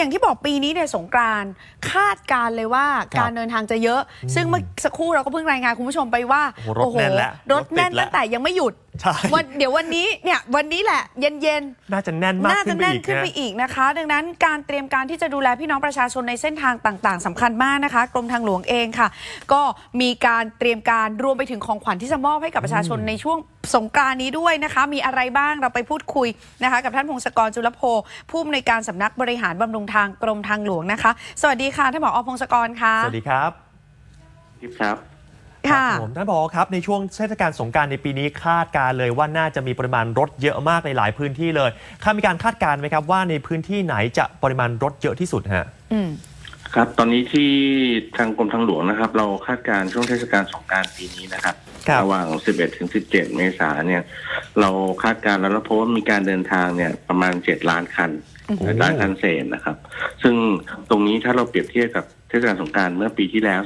อย่างที่บอกปีนี้เนี่ยสงกรานต์คาดการณ์เลยว่าครับการเดินทางจะเยอะ ซึ่งเมื่อสักครู่เราก็เพิ่งรายงานคุณผู้ชมไปว่าโอ้โหรถแน่นแล้วรถแน่นรถติดแล้วตั้งแต่ยังไม่หยุดใช่ วันเดี๋ยววันนี้เนี่ยวันนี้แหละ เย็นๆ น่าจะแน่นมากน่าขึ้จะนไปแน่นอีกขึ้นไปนะอีกนะคะ ดังนั้นการเตรียมการที่จะดูแลพี่น้องประชาชนในเส้นทางต่าง ๆสำคัญมากนะคะกรมทางหลวงเองค่ะ ก็มีการเตรียมการรวมไปถึงของขวัญที่จะมอบให้กับประชาชนในช่วงสงกรานต์นี้ด้วยนะคะ มีอะไรบ้างเราไปพูดคุยนะคะ กับท่านพงศกรจุลโพผู้อำนวยการสำนักบริหารบำรุงทางกรมทางหลวงนะคะ สวัสดีค่ะท่านผอพงศกรค่ะสวัสดีครับครับ ค่ะรับผมท่านผอครับในช่วงเทศกาลสงกรารในปีนี้คาดการณ์เลยว่าน่าจะมีปริมาณรถเยอะมากในหลายพื้นที่เลยข้ามีการคาดการณ์ไหมครับว่าในพื้นที่ไหนจะปริมาณรถเยอะที่สุดฮะอืมครับ ตอนนี้ที่ทางกรมทางหลวงนะครับ เราคาดการณ์ช่วงเทศกาลสงกรารปีนี้นะครับครับระหว่าง 11 ถึง 17 เมษายนเนี่ย เราคาดการณ์แล้วเราพบว่ามีการเดินทางเนี่ยประมาณ 7 ล้านคันโอ้โห7ล้านคันเศษนะครับ ซึ่งตรงนี้ถ้าเราเปรียบเทียบกับเทศกาลสงกรารเมื่อปีที่แล้ว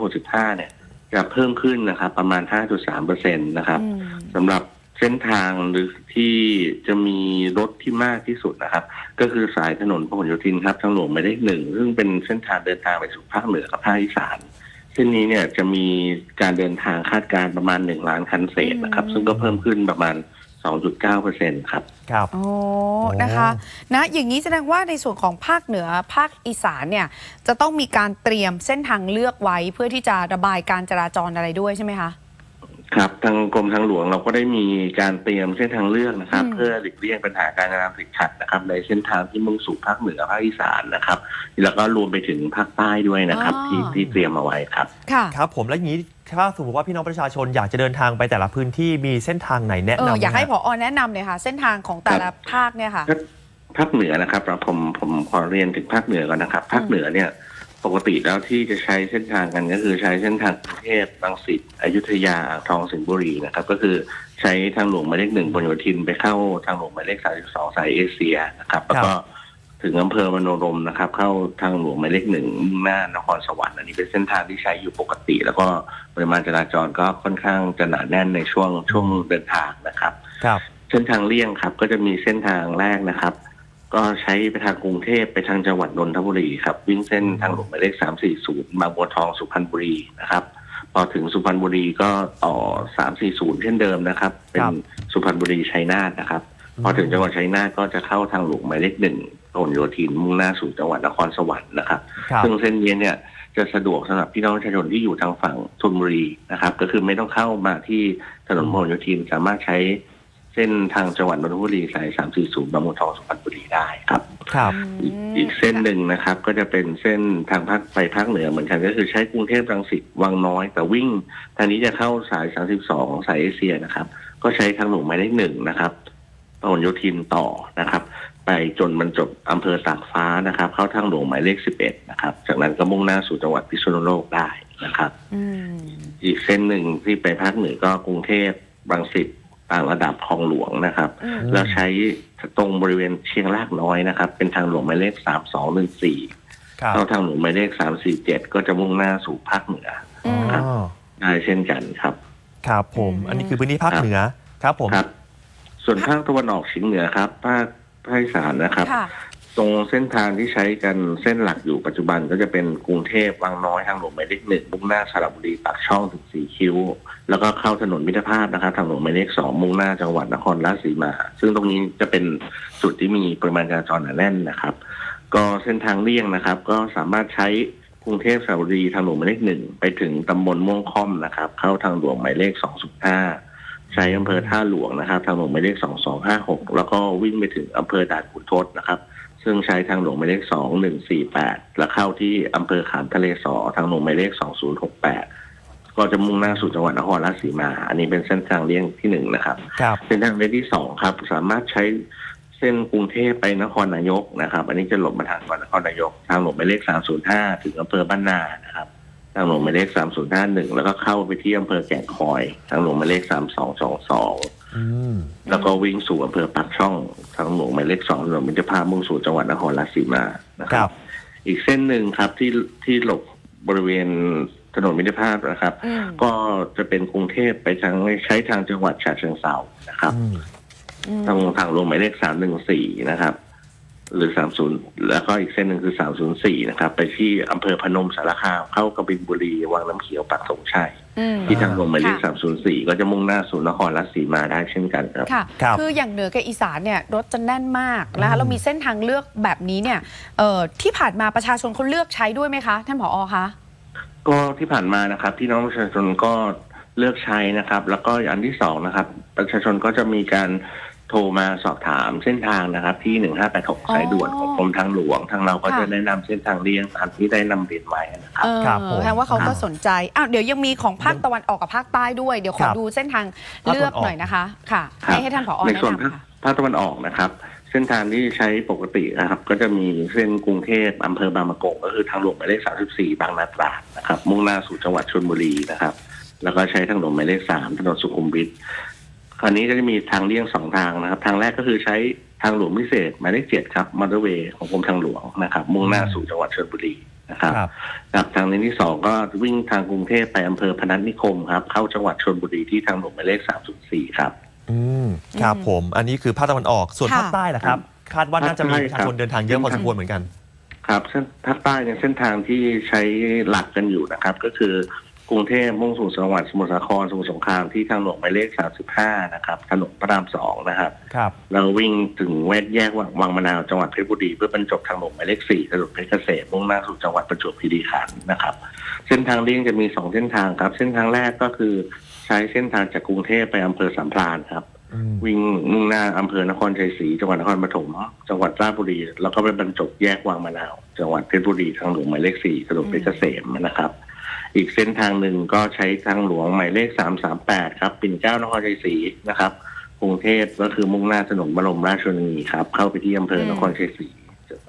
2565 เนี่ย จะเพิ่มขึ้นนะครับ ประมาณ 5.3เปอร์เซ็นต์นะครับอืมสำหรับเส้นทางหรือที่จะมีรถที่มากที่สุดนะครับ ก็คือสายถนนพหลโยธินครับทางหลวงหมายเลขหนึ่งซึ่งเป็นเส้นทางเดินทางไปสู่ภาคเหนือกับภาคอีสานเส้นนี้เนี่ยจะมีการเดินทางคาดการณ์ประมาณหนึ่งล้านคันเศษนะครับอืมซึ่งก็เพิ่มขึ้นประมาณ 2.9เปอร์เซ็นครับ ครับ โอ้นะคะนะอย่างนี้แสดงว่าในส่วนของภาคเหนือภาคอีสานเนี่ยจะต้องมีการเตรียมเส้นทางเลือกไว้เพื่อที่จะระบายการจราจรอะไรด้วยใช่ไหมคะ ครับ ทางกรมทางหลวงเราก็ได้มีการเตรียมเส้นทางเลือกนะครับ อืม เพื่อหลีกเลี่ยงปัญหาการจราจรติดขัดนะครับ ในเส้นทางที่มุ่งสู่ภาคเหนือภาคอีสานนะครับ แล้วก็รวมไปถึงภาคใต้ด้วยนะครับ ที่ที่เตรียมเอาไว้ครับ ค่ะ ครับผมแล้วอย่างนี้ ถ้าสมมติว่าพี่น้องประชาชนอยากจะเดินทางไปแต่ละพื้นที่มีเส้นทางไหนแนะเออนำอยากให้ไหผมฮะอแนะนำเลยค่ะ เส้นทางของแต่ละภาคเนี่ยค่ะภาคภาคเหนือนะครับเราผมผมขอเรียนถึงภาคเหนือก่อนนะครับ ภาคเหนือเนี่ย ปกติแล้วที่จะใช้เส้นทางกันก็คือใช้เส้นทางกรุงเทพบางสิทธิ์อยุธยาอ่างทองสิงห์บุรีนะครับ ก็คือใช้ทางหลวงหมายเลขหนึ่งบนโยธินไปเข้าทางหลวงหมายเลขสามสิบสองสายเอเชียนะครับ แล้วก็ ถึงอำเภอมโนรมนะครับ เข้าทางหลวงหมายเลขหนึ่งมุ่งหน้านครสวรรค์อันนี้เป็นเส้นทางที่ใช้อยู่ปกติ แล้วก็ปริมาณจราจรก็ค่อนข้างจะหนาแน่นในช่วงช่วงเดินทางนะครับ ครับ เส้นทางเลี่ยงครับ ก็จะมีเส้นทางแรกนะครับ ก็ใช้ไปทางกรุงเทพไปทางจังหวัดนนทบุรีครับวิ่งเส้นทางหลวงหมายเลขสามสี่ศูนย์บางบัวทองสุพรรณบุรีนะครับพอถึงสุพรรณบุรีก็ต่อสามสี่ศูนย์เช่นเดิมนะครับ เป็คนรับสุพรรณบุรีชัยนาทนะครับ พอถึงจังหวัดชัยนาทก็จะเข้าทางหลวงหมายเลขหนึ่ง พหลโยธินมุ่งหน้าสู่จังหวัดนครสวรรค์นะครับครับซึ่งเส้นนี้เนี่ยจะสะดวกสำหรับพี่น้องประชาชนที่อยู่ทางฝั่งธนบุรีนะครับ ก็คือไม่ต้องเข้ามาที่ถนนพหลโยธินสามารถใช้เส้นทางจังหวัดนนทบุรีสาย340บางบัวทองสุพรรณบุรีได้ครับ ครับอีกอีกเส้นหนึ่งนะครับ ก็จะเป็นเส้นทางภาคไปภาคเหนือเหมือนกันก็คือใช้กรุงเทพรังสิตวังน้อย แต่วิ่งทางนี้จะเข้าสาย 32 สายเอเชียนะครับ ก็ใช้ทางหลวงหมายเลขหนึ่งนะครับ พหลโยธินต่อนะครับ ไปจนบรรจบอำเภอตากฟ้านะครับ เข้าทางหลวงหมายเลข11นะครับ จากนั้นก็มุ่งหน้าสู่จังหวัดพิษณุโลกได้นะครับอืมอีกเส้นหนึ่งที่ไปภาคเหนือก็กรุงเทพบางสิทธิ์ต่างระดับคลองหลวงนะครับอืมแล้วใช้ตรงบริเวณเชียงรากน้อยนะครับ เป็นทางหลวงหมายเลขสามสองหนึ่งสี่ครับเข้าทางหลวงหมายเลขสามสี่เจ็ดก็จะมุ่งหน้าสู่ภาคเหนืออืมอ๋อได้เช่นกันครับ ครับผมอืมอันนี้คือพื้นที่ภาคครับเหนือครับผมครับ ส่วนภาคตะวันออกเฉียงเหนือครับ ภาคภาคอีสานนะครับ ค่ะ ตรงเส้นทางที่ใช้กันเส้นหลักอยู่ปัจจุบันก็จะเป็นกรุงเทพวังน้อยทางหลวงหมายเลขหนึ่งมุ่งหน้าสระบุรีปากช่องถึงสีคิ้วแล้วก็เข้าถนนมิตรภาพนะครับ ทางหลวงหมายเลขสองมุ่งหน้าจังหวัดนครราชสีมา ซึ่งตรงนี้จะเป็นจุดที่มีปริมาณจราจรหนาแน่นนะครับ ก็เส้นทางเลี่ยงนะครับ ก็สามารถใช้กรุงเทพสระบุรีทางหลวงหมายเลขหนึ่งไปถึงตำบลม่วงค่อมนะครับ เข้าทางหลวงหมายเลขสองสุห้า ใช้อำเภอท่าหลวงนะครับทางหลวงหมายเลขสองสองห้าหกแล้วก็วิ่งไปถึงอำเภอด่านขุนทดนะครับ ซึ่งใช้ทางหลวงหมายเลขสองหนึ่งสี่แปดแล้วเข้าที่อำเภอขามทะเลสอทางหลวงหมายเลขสองศูนย์หกแปดก็จะมุ่งหน้าสู่จังหวัดนครราชสีมา อันนี้เป็นเส้นทางเลี่ยงที่หนึ่งนะครับครับเส้นทางเลี่ยงที่สองครับ สามารถใช้เส้นกรุงเทพไปนครนายกนะครับ อันนี้จะหลบมาทางจังหวัดนครนายก ทางหลวงหมายเลขสามศูนย์ห้าถึงอำเภอบ้านนานะครับ ทางหลวงหมายเลขสามศูนย์ห้าหนึ่งแล้วก็เข้าไปที่อำเภอแก่งคอย ทางหลวงหมายเลขสามสองสองสองอืมแล้วก็วิ่งสู่อำเภอปากช่อง ทางหลวงหมายเลขสองถนนมิตรภาพมุ่งสู่จังหวัดนครราชสีมานะคครัรับบอีกเส้นหนึ่งครับที่ที่หลบบริเวณถนนมิตรภาพนะครับอืมก็จะเป็นกรุงเทพไปทางใช้ทางจังหวัดฉะเชิงเทรานะครับอืมอืมทางทางหลวงหมายเลขสามหนึ่งสี่นะครับ หรือ 30 แล้วก็อีกเส้นหนึ่งคือ 304 นะครับ ไปที่อำเภอพนมสารคามเข้ากบินบุรี วังน้ำเขียวปักธงชัยอืม ที่ทางหลวงหมายเลขค่ะ 304 ก็จะมุ่งหน้าสู่นครราชสีมาได้เช่นกันครับ ค่ะ ครับคืออย่างเหนือกับอีสานเนี่ยรถจะแน่นมากนะคะเรามีเส้นทางเลือกแบบนี้เนี่ยเอ่อที่ผ่านมาประชาชนเขาเลือกใช้ด้วยไหมคะ ท่านผอคะ ก็ที่ผ่านมานะครับพี่น้องประชาชนก็เลือกใช้นะครับ แล้วก็อันที่สองนะครับ ประชาชนก็จะมีการ โทรมาสอบถามเส้นทางนะครับ ที่1586สายด่วนของกรมทางหลวง ทางเราก็ค่ะจะแนะนำเส้นทางเลี่ยงตามที่ได้นำเรียนไว้นะครับ เออครับผมแสดงว่าเขาก็สนใจอ้าวเดี๋ยวยังมีของภาคตะวันออกกับภาคใต้ด้วย เดี๋ยวขคอรับดูเส้นทางภาคตะวันออกเลือกหน่อยนะคะ ค่ะ ครับ ให้ให้ท่านผอในแนะส่วนภาคนำค่ะ ภาคตะวันออกนะครับ เส้นทางที่ใช้ปกตินะครับ ก็จะมีเส้นกรุงเทพอำเภอบางปะกงก็คือทางหลวงหมายเลข34บางนาตราดนะครับ มุ่งหน้าสู่จังหวัดชลบุรีนะครับ แล้วก็ใช้ทางหลวงหมายเลข3ถนนสุขุมวิทค ราวนี้ก็จะมีทางเลี่ยงสองทางนะครับ ทางแรกก็คือใช้ทางหลวงพิเศษหมายเลข7ครับมอเตอร์เวย์ของกรมทางหลวงนะครับ มุ่งหน้าสู่จังหวัดชลบุรีนะครับครับกับทางเลนที่สองก็วิ่งทางกรุงเทพไปอำเภอพนัสนิคมครับ เข้าจังหวัดชลบุรีที่ทางหลวงหมายเลข304ครับ อืมครับอืมผม อันนี้คือภาคตะวันออกส่วนค่ะภาคใต้ล่ะครับ คาดว่าน่าจะมีประชาชนภาคใต้ครับเดินทางเยอะพอสมควรเหมือนกัน ครับเส้นภาคใต้เนี่ยเส้นทางที่ใช้หลักกันอยู่นะครับ ก็คือ กรุงเทพมุ่งสู่จังหวัดสมุทรสาครสมุทรสงครามที่ทางหลวงหมายเลข 35 นะครับถนนพระรามสองนะครับ ครับ เราวิ่งถึงแวดแยกวังวังมะนาวจังหวัดเพชรบุรีเพื่อบรรจบทางหลวงหมายเลข 4 ถนนเพชรเกษมมุ่งหน้าสู่จังหวัดประจวบคีรีขันธ์นะครับ เส้นทางเลี่ยงจะมีสองเส้นทางครับ เส้นทางแรกก็คือใช้เส้นทางจากกรุงเทพไปอำเภอสามพรานครับอืมวิ่งมุ่งหน้าอำเภอนครชัยศรีจังหวัดนครปฐมจังหวัดราชบุรี แล้วก็ไปบรรจบแยกวังมะนาว จังหวัดเพชรบุรีทางหลวงหมายเลขสี่ถนนเพชรเกษมนะครับ อีกเส้นทางหนึ่งก็ใช้ทางหลวงหมายเลขสามสามแปดครับ ปิ่นเกล้านครชัยศรีนะครับกรุงเทพก็คือมุ่งหน้าถนนบรมราชชนนีครับ เข้าไปที่อำเภอนครชัยศรี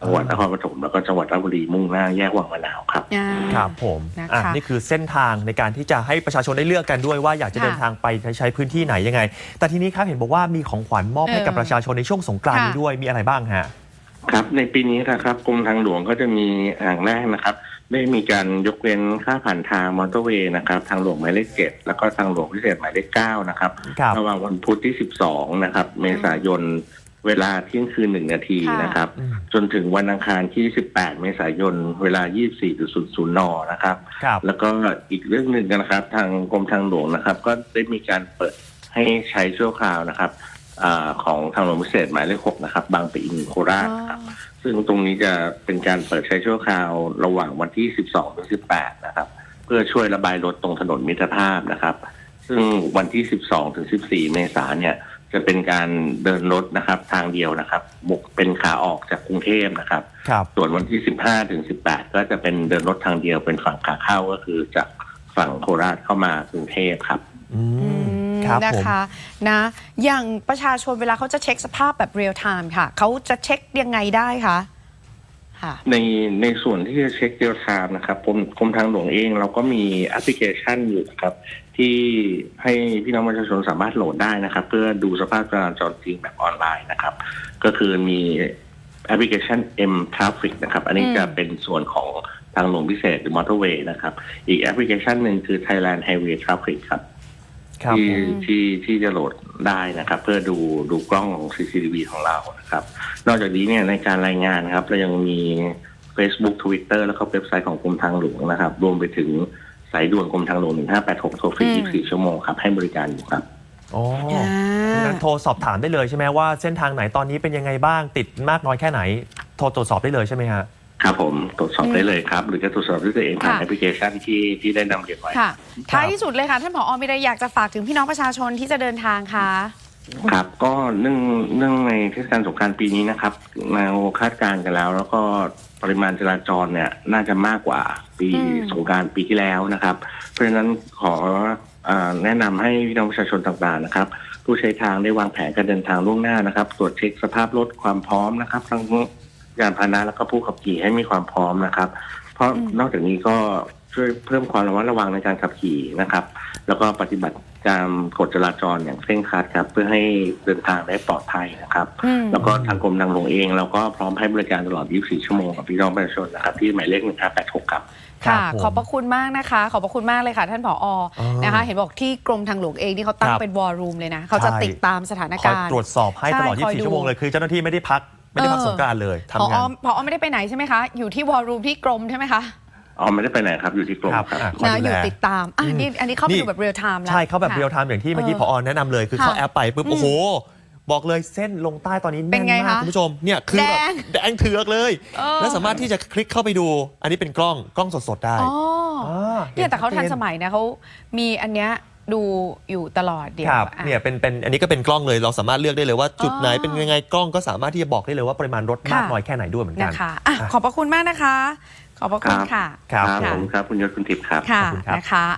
จังหวัดนครปฐมแล้วก็จังหวัดราชบุรีมุ่งหน้าแยกวังมะนาวครับอ่าครับผมนะคะอะนี่คือเส้นทางในการที่จะให้ประชาชนได้เลือกกันด้วยว่าอยากจะค่ะเดินทางไปใช้พื้นที่ไหนยังไง แต่ทีนี้ครับเห็นบอกว่ามีของขวัญมอบให้กับเออประชาชนในช่วงสงกรานต์นี้ค่ะด้วยมีอะไรบ้างฮะครับในปีนี้นะครับกรมทางหลวงก็จะมีอย่างแรกนะครับ ได้มีการยกเว้นค่าผ่านทางมอเตอร์เวย์นะครับ ทางหลวงหมายเลขเจ็ดแล้วก็ทางหลวงพิเศษหมายเลขเก้านะครับครับ ระหว่างวันพุธที่12นะครับ เมษายนเวลาเที่ยงคืนหนึ่งนาทีค่ะนะครับ อืมจนถึงวันอังคารที่ 18 เมษายน เวลา 24.00 น นะครับ ครับ แล้วก็อีกเรื่องหนึ่งนะครับ ทางกรมทางหลวงนะครับ ก็ได้มีการเปิดให้ใช้ชั่วคราวนะครับอาของทางหลวงพิเศษหมายเลขหกนะครับ บางปะอินโคราชนะครับ ซึ่งตรงนี้จะเป็นการเปิดใช้ชั่วคราวระหว่างวันที่ 12ถึง18 นะครับ เพื่อช่วยระบายรถตรงถนนมิตรภาพนะครับ ซึ่งวันที่ 12ถึง14 เมษายนเนี่ยจะเป็นการเดินรถนะครับ ทางเดียวนะครับบุกเป็นขาออกจากกรุงเทพนะครับ ครับส่วนวันที่ 15ถึง18 ก็จะเป็นเดินรถทางเดียวเป็นฝั่งขาเข้าก็คือจากฝั่งโคราชเข้ามากรุงเทพครับ อือืมม ครับนะผม คะนะอย่างประชาชนเวลาเขาจะเช็คสภาพแบบเรียลไทม์ค่ะ เขาจะเช็คยังไงได้คะค่ะ ในในส่วนที่จะเช็คเรียลไทม์นะครับกรมกรมทางหลวงเองเราก็มีแอปพลิเคชันอยู่นะครับ ที่ให้พี่น้องประชาชนสามารถโหลดได้นะครับ เพื่อดูสภาพจราจรจริงแบบออนไลน์นะครับ ก็คือมีแอปพลิเคชัน M Traffic นะครับ อันนี้อืม จะเป็นส่วนของทางหลวงพิเศษหรือมอเตอร์เวย์นะครับ อีกแอปพลิเคชันหนึ่งคือ Thailand Highway Traffic ครับ ครับที่ผมที่ที่จะโหลดได้นะครับ เพื่อดูดูกล้องของ CCTV ของเรานะครับ นอกจากนี้เนี่ยในการรายงานนะครับเรายังมี Facebook Twitter แล้วก็เว็บไซต์ของกรมทางหลวงนะครับ รวมไปถึงสายด่วนกรมทางหลวง 1586โทรฟรีอืม24 ชั่วโมงครับ ให้บริการอยู่ครับอ๋ออ่างั้นโทรสอบถามได้เลยใช่ไหมว่าเส้นทางไหนตอนนี้เป็นยังไงบ้างติดมากน้อยแค่ไหน โทรตรวจสอบได้เลยใช่ไหมฮะ ครับผมตรวจสอบได้เลยครับ หรือจะตรวจสอบด้วยตัวเองผ่านค่ะ แอปพลิเคชันที่ที่ได้นำเรียนไว้ ค่ะ ท้ายที่สุดเลยค่ะ ท่านผอมีอะไรอยากจะฝากถึงพี่น้องประชาชนที่จะเดินทางคะ ครับก็เนื่องเนื่องในเทศกาลสงกรารปีนี้นะครับเราคาดการณ์กันแล้ว แล้วก็ปริมาณจราจรเนี่ยน่าจะมากกว่าปีอืม สงกรารปีที่แล้วนะครับ เพราะฉะนั้นขออาแนะนำให้พี่น้องประชาชนต่างๆนะครับ ผู้ใช้ทางได้วางแผนการเดินทางล่วงหน้านะครับ ตรวจเช็คสภาพรถความพร้อมนะครับทั้ง ยานพาหนะแล้วก็ผู้ขับขี่ให้มีความพร้อมนะครับ เพราะอืมนอกจากนี้ก็ช่วยเพิ่มความระมัดระวังในการขับขี่นะครับ แล้วก็ปฏิบัติตามกฎจราจรอย่างเคร่งครัดครับ เพื่อให้เดินทางได้ปลอดภัยนะครับอืมแล้วก็ทางกรมทางหลวงเองเราก็พร้อมให้บริการตลอด 24 ชั่วโมงกับพี่น้องประชาชนนะครับที่หมายเลข 1586 ครับค่ะครับผมขอบพระคุณมากนะคะ ขอบพระคุณมากเลยค่ะ ท่านผออ๋อนะคะ เห็นบอกที่กรมทางหลวงเองนี่เขาตั้งครับเป็นวอลลุ่มเลยนะ เขาจะใช่ติดตามสถานคอยการณ์ตรวจสอบให้ตลอดใช่คอยดู24 ชั่วโมงเลย คือเจ้าหน้าที่ไม่ได้พัก ไม่ได้พักเออสงกรานต์เลยพอทำงาน พอไม่ได้ไปไหนใช่ไหมคะ อยู่ที่วอลลุ่มที่กรมใช่ไหมคะอ๋อไม่ได้ไปไหนครับอยู่ที่กรมครับ ครับอะคอยนะดูอแลยู่ติดตาม อะนี่อันนี้เข้าไปนี่ ดูแบบเรียลไทม์แล้ว ใช่เขาแบบค่ะเรียลไทม์อย่างที่เมื่อกี้เอพออแนะนำเลยคือค่ะเข้าแอปไปปุ๊บอืมโอ้โห บอกเลยเส้นลงใต้ตอนนี้เป็แน่นนไงมากคะคุณผู้ชมเนี่ยคือแบบแดงแดงเถือกเลย เออ และสามารถที่จะคลิกเข้าไปดู อันนี้เป็นกล้องกล้องสดๆได้อ๋ออาเนี่ยแต่เขาทันห็สมัยนะเขามีอันเนี้ย ดูอยู่ตลอดเดียวครับอะ เนี่ยเป็นเป็นอันนี้ก็เป็นกล้องเลยเราสามารถเลือกได้เลยว่าจุดไหนอ๋อ เป็นยังไงกล้องก็สามารถที่จะบอกได้เลยว่าปริมาณรถมากค่ะน้อยแค่ไหนด้วยเหมือนกันะน คะอะขอบพระคุณมากนะคะ ขอบพระคุณครับค่ะ ครับ ครับผมครับ คุณยศคุณทิพย์ครับ ค่ะขอบคุณครับ นะคะ